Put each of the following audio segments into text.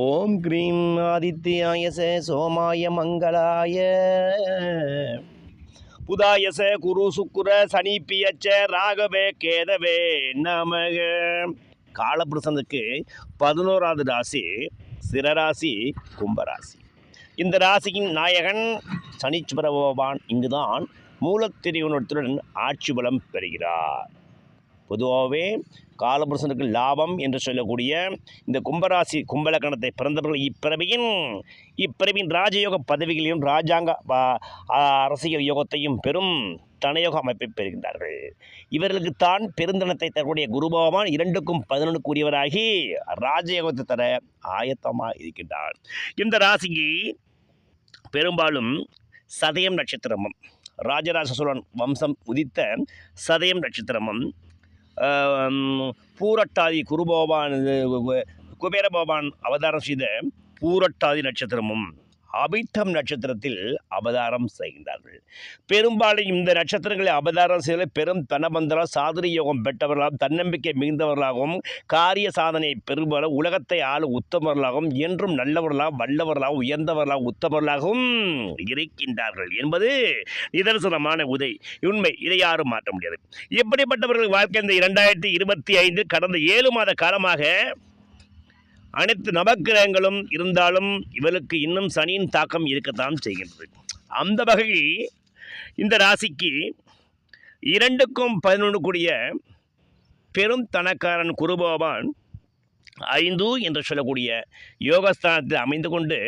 ஓம் cream ஆதித்யாயச சோமாய மங்களாய. புதாயச குரு சுக்குர சனி பியச்ச ராகவே கேதவே நமக. காலபுருஷனுக்கு பதினோராவது ராசி சிரராசி கும்பராசி. இந்த ராசியின் நாயகன் சனீஸ்வர பகவான் இங்குதான் மூலத்திரிகுணத்துடன் ஆட்சி பலம் பெறுகிறார். பொதுவாகவே காலபுருஷனுக்கு லாபம் என்று சொல்லக்கூடிய இந்த கும்பராசி கும்பலக்கணத்தை பிறந்தவர்கள் இப்பிறவியின் இப்பிறவின் ராஜயோக பதவிகளையும் ராஜாங்க அரசியல் யோகத்தையும் பெரும் தனயோக அமைப்பை பெறுகின்றார்கள். இவர்களுக்கு தான் பெருந்தனத்தை தரக்கூடிய குருபகவான் இரண்டுக்கும் பதினொன்றுக்குரியவராகி ராஜயோகத்தை தர ஆயத்தமாக இருக்கின்றார். இந்த ராசிக்கு பெரும்பாலும் சதயம் நட்சத்திரமும் ராஜராஜ சோழன் வம்சம் உதித்த சதயம் நட்சத்திரமும் பூரட்டாதி குருபோபான் குபேரபோபான் அவதாரம் செய்த பூரட்டாதி நட்சத்திரமும் அபித்தம் நட்சத்திரத்தில் அவதாரம் செய்கின்றார்கள் பெரும்பாலும் இந்த நட்சத்திரங்களை அவதாரம் செய்த பெரும் தனபந்தரால் சாதுரிய யோகம் பெற்றவர்களாகவும் தன்னம்பிக்கை மிகுந்தவர்களாகவும் காரிய சாதனை பெறுபவர் உலகத்தை ஆளும் உத்தமர்களாகவும் என்றும் நல்லவர்களாகவும் வல்லவர்களாகவும் உயர்ந்தவர்களாகவும் உத்தமர்களாகவும் இருக்கின்றார்கள் என்பது நிதர்சனமான உதை. உண்மை இதை யாரும் மாற்ற முடியாது. இப்படிப்பட்டவர்கள் வாழ்க்கை இந்த இரண்டாயிரத்தி இருபத்தி ஐந்து கடந்த ஏழு மாத காலமாக அனைத்து நவக்கிரகங்களும் இருந்தாலும் இவளுக்கு இன்னும் சனியின் தாக்கம் இருக்கத்தான் செய்கின்றது. அந்த வகையில் இந்த ராசிக்கு இரண்டுக்கும் பதினொன்று கூடிய பெரும் தனக்காரன் குருபவான் ஐந்து என்று சொல்லக்கூடிய யோகஸ்தானத்தில் அமைந்து கொண்டு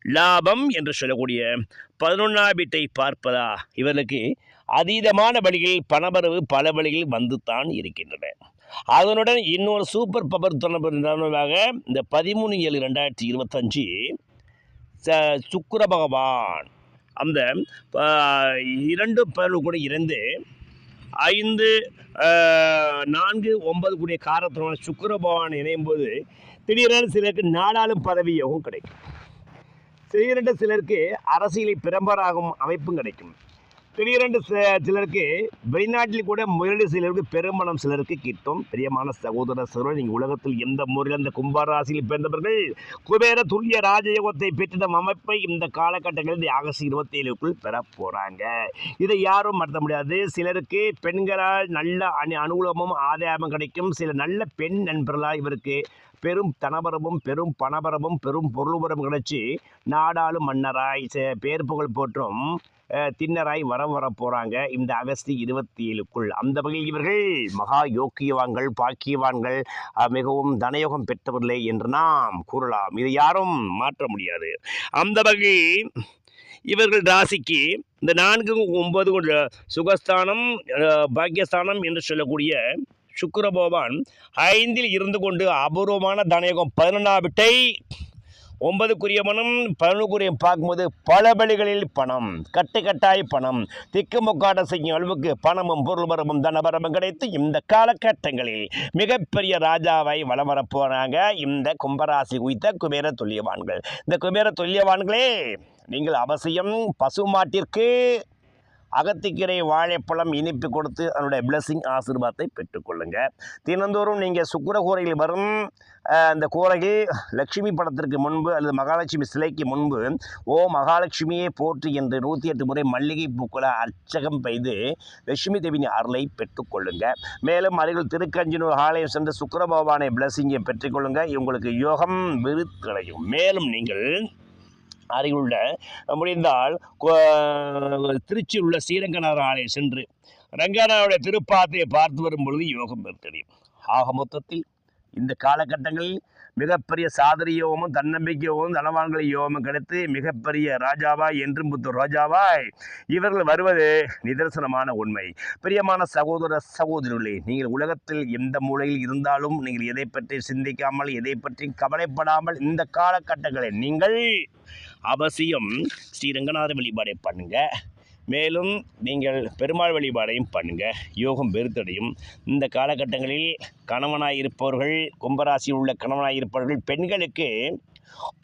லாபம் என்று சொல்லக்கூடிய பதினொன்றாம் வீட்டை பார்ப்பதா? இவர்களுக்கு அதீதமான வழியில் பணவரவு பல வழிகளில் வந்து தான் இருக்கின்றன. அதனுடன் இன்னொரு சூப்பர் பவர் தொடர்பாக இந்த பதிமூணு ஏழு ரெண்டாயிரத்தி இருபத்தஞ்சு ச- பகவான். அந்த இரண்டு பேர்கள் கூட இருந்து ஐந்து நான்கு ஒன்பது கூடிய காரத்தனமான சுக்கர பகவான் இணையும் போது திடீரென சிலருக்கு நாடாளும் பதவியாகவும் கிடைக்கும். திடீரென்று சிலருக்கு அரசியலை பிரம்பராகும் அமைப்பும் கிடைக்கும். திடீரென்று சில- சிலருக்கு வெளிநாட்டில் கூட முதலீடு சிலருக்கு பெருமணம் சிலருக்கு கிட்டும் பிரியமான சகோதர சகோதரர் நீங்கள் உலகத்தில் எந்த முறையில் அந்த கும்பராசியில் பிறந்தவர்கள்? குபேர துல்லிய ராஜயோகத்தை பெற்றிடும் அமைப்பை இந்த காலகட்டங்களில் இந்த ஆகஸ்ட் இருபத்தி ஏழுக்குள் பெற போகிறாங்க இதை யாரும் மறக்க முடியாது. சிலருக்கு பெண்களால் நல்ல அணி அனுகூலமும் ஆதாயமும் கிடைக்கும். சில நல்ல பெண் நண்பர்களாக இவருக்கு பெரும் தனபரமும் பெரும் பணபரமும் பெரும் பொருள்பரம் கிடைச்சி நாடாளும் மன்னராய் சே- பேர் புகழ் போற்றும் தின்னராய் திண்ணராய் வர வர போகிறாங்க இந்த அகஸ்தி இருபத்தி ஏழுக்குள் அந்த வகையில் இவர்கள் மகா யோக்கியவான்கள் பாக்கியவான்கள் மிகவும் தனயோகம் பெற்றவர்களே என்று நாம் கூறலாம். இதை யாரும் மாற்ற முடியாது. அந்த வகை இவர்கள் ராசிக்கு இந்த நான்கு ஒன்பது சுகஸ்தானம் பாக்கியஸ்தானம் என்று சொல்லக்கூடிய சுக்கிரபோபான் ஐந்தில் இருந்து கொண்டு அபூர்வமான தனயோகம் பதினொன்றாம் விட்டை ஒன்பதுக்குரிய மனம் பதினொன்றுக்குரிய பார்க்கும்போது பல வழிகளில் பணம் கட்டு கட்டாய் பணம் திக்குமுக்காட செய்யும் அளவுக்கு பணமும் பொருள்பரமும் தனபரமும் கிடைத்து இந்த காலகட்டங்களில் மிகப்பெரிய ராஜாவை வலம் வரப்போனாங்க இந்த கும்பராசி குறித்த குபேர துல்லியவான்கள். இந்த குபேர துல்லியவான்களே நீங்கள் அவசியம் பசுமாட்டிற்கு அகத்திக்கீரை வாழைப்பழம் இனிப்பு கொடுத்து அதனுடைய பிளஸ்ஸிங் ஆசீர்வாதத்தை பெற்றுக்கொள்ளுங்கள் தினந்தோறும் நீங்கள் சுக்கிர கூரையில் வரும் அந்த கூரையில் லட்சுமி படத்திற்கு முன்பு அல்லது மகாலட்சுமி சிலைக்கு முன்பு ஓ மகாலட்சுமியே போற்றி என்று நூற்றி எட்டு முறை மல்லிகை பூக்களை அர்ச்சகம் பெய்து லட்சுமி தேவியின் அருளை பெற்றுக்கொள்ளுங்க. மேலும் அருகில் திருக்கஞ்சினூர் ஆலயம் சென்று சுக்கர பகவானை பிளஸ்ஸிங்கை பெற்றுக்கொள்ளுங்க. உங்களுக்கு யோகம் விருத்தலையும் மேலும் நீங்கள் அருகிலுள்ள முடிந்தால் கோ- திருச்சியில் உள்ள ஸ்ரீரங்கநாதர் ஆலயம் சென்று ரங்கநாதனுடைய திருப்பாத்தையை பார்த்து வரும் பொழுது யோகம் பெற்றடையும் ஆக மொத்தத்தில் இந்த காலகட்டங்களில் மிகப்பெரிய சாதரியோமும் தன்னம்பிக்கையோவும் தனவான்களை யோகமும் கிடைத்து மிகப்பெரிய ராஜாவாய் என்றும் புத்த ராஜாவாய். இவர்கள் வருவது நிதர்சனமான உண்மை. பிரியமான சகோதர சகோதரிகளே நீங்கள் உலகத்தில் எந்த மூலையில் இருந்தாலும் நீங்கள் எதை பற்றி சிந்திக்காமல் எதை பற்றி கவலைப்படாமல் இந்த காலகட்டங்களில் நீங்கள் அவசியம் ஸ்ரீரங்கநாத வழிபாடை பண்ணுங்கள் மேலும் நீங்கள் பெருமாள் வழிபாடையும் பண்ணுங்க. யோகம் பெருத்தடையும். இந்த காலகட்டங்களில் கணவனாய் இருப்பவர்கள் கும்பராசியில் உள்ள கணவனாய் இருப்பவர்கள் பெண்களுக்கு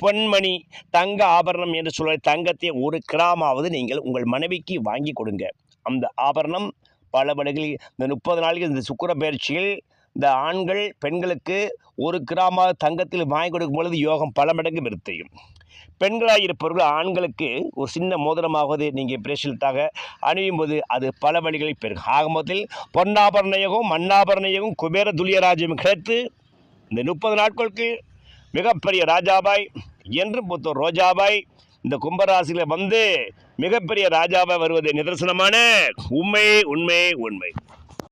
பொன்மணி தங்க ஆபரணம் என்று சொல்ல தங்கத்தை ஒரு கிராமாவது நீங்கள் உங்கள் மனைவிக்கு வாங்கி கொடுங்க. அந்த ஆபரணம் பல வழிகளில் இந்த முப்பது நாளைக்கு இந்த சுக்கிர பயிற்சியில் இந்த ஆண்கள் பெண்களுக்கு ஒரு கிராம தங்கத்தில் வாங்கி கொடுக்கும் பொழுது யோகம் பல மடங்கு விருத்தையும் பெண்களாக இருப்பவர்கள் ஆண்களுக்கு ஒரு சின்ன மோதிரமாவது நீங்கள் பிரேசில்ட்டாக அணியும் போது அது பல வழிகளை பெருகும் ஆக மொத்தத்தில் பொன்னாபரண யோகம் மண்ணாபரண யோகம் குபேர துல்லியராஜ்யம் கிடைத்து இந்த முப்பது நாட்களுக்கு மிகப்பெரிய ராஜாபாய் என்றும் பொத்த ரோஜாபாய் இந்த கும்பராசியில் வந்து மிகப்பெரிய ராஜாபாய் வருவது நிதர்சனமான உண்மை உண்மை உண்மை.